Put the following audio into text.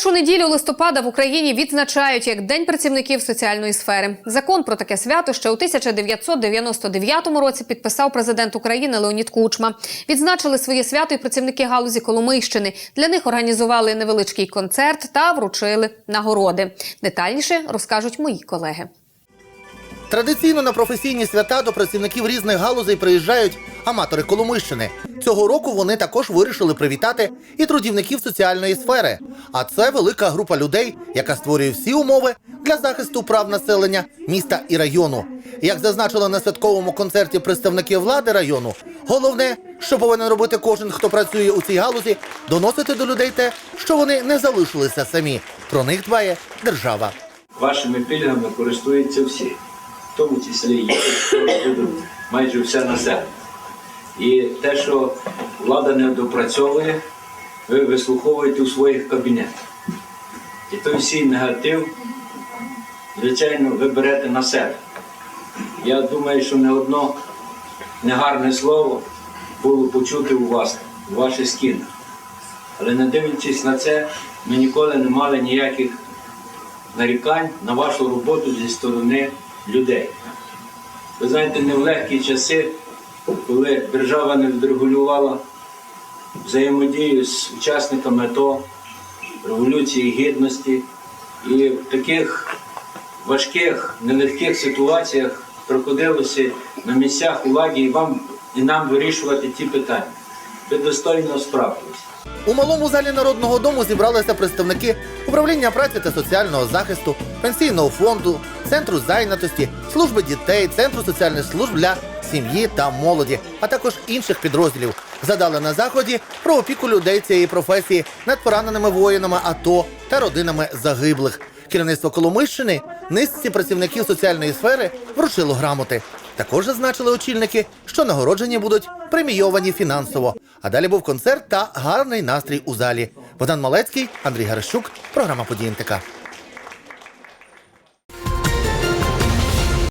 Першу неділю листопада в Україні відзначають як День працівників соціальної сфери. Закон про таке свято ще у 1999 році підписав президент України Леонід Кучма. Відзначили своє свято і працівники галузі Коломийщини. Для них організували невеличкий концерт та вручили нагороди. Детальніше розкажуть мої колеги. Традиційно на професійні свята до працівників різних галузей приїжджають аматори Коломийщини. Цього року вони також вирішили привітати і трудівників соціальної сфери. А це велика група людей, яка створює всі умови для захисту прав населення міста і району. Як зазначили на святковому концерті представники влади району, головне, що повинен робити кожен, хто працює у цій галузі, доносити до людей те, що вони не залишилися самі. Про них дбає держава. Вашими пільгами користуються всі, в тому числі і майже все населення. І те, що влада не допрацьовує, ви вислуховуєте у своїх кабінетах. І той всій негатив, звичайно, ви берете на себе. Я думаю, що не одно негарне слово було почути у вас, у ваших стінах. Але не дивлячись на це, ми ніколи не мали ніяких нарікань на вашу роботу зі сторони людей. Ви знаєте, не в легкі часи, коли держава не відрегулювала взаємодію з учасниками АТО, Революції Гідності, і в таких важких, нелегких ситуаціях приходилося на місцях у владі і вам і нам вирішувати ті питання. Ви достойно справилися. У малому залі народного дому зібралися представники управління праці та соціального захисту, пенсійного фонду, центру зайнятості, служби дітей, центру соціальних служб для сім'ї та молоді, а також інших підрозділів. Задали на заході про опіку людей цієї професії над пораненими воїнами АТО та родинами загиблих. Керівництво Коломийщини низці працівників соціальної сфери вручило грамоти. Також зазначили очільники, що нагороджені будуть премійовані фінансово. А далі був концерт та гарний настрій у залі. Богдан Малецький, Андрій Гарещук, програма «Події НТК».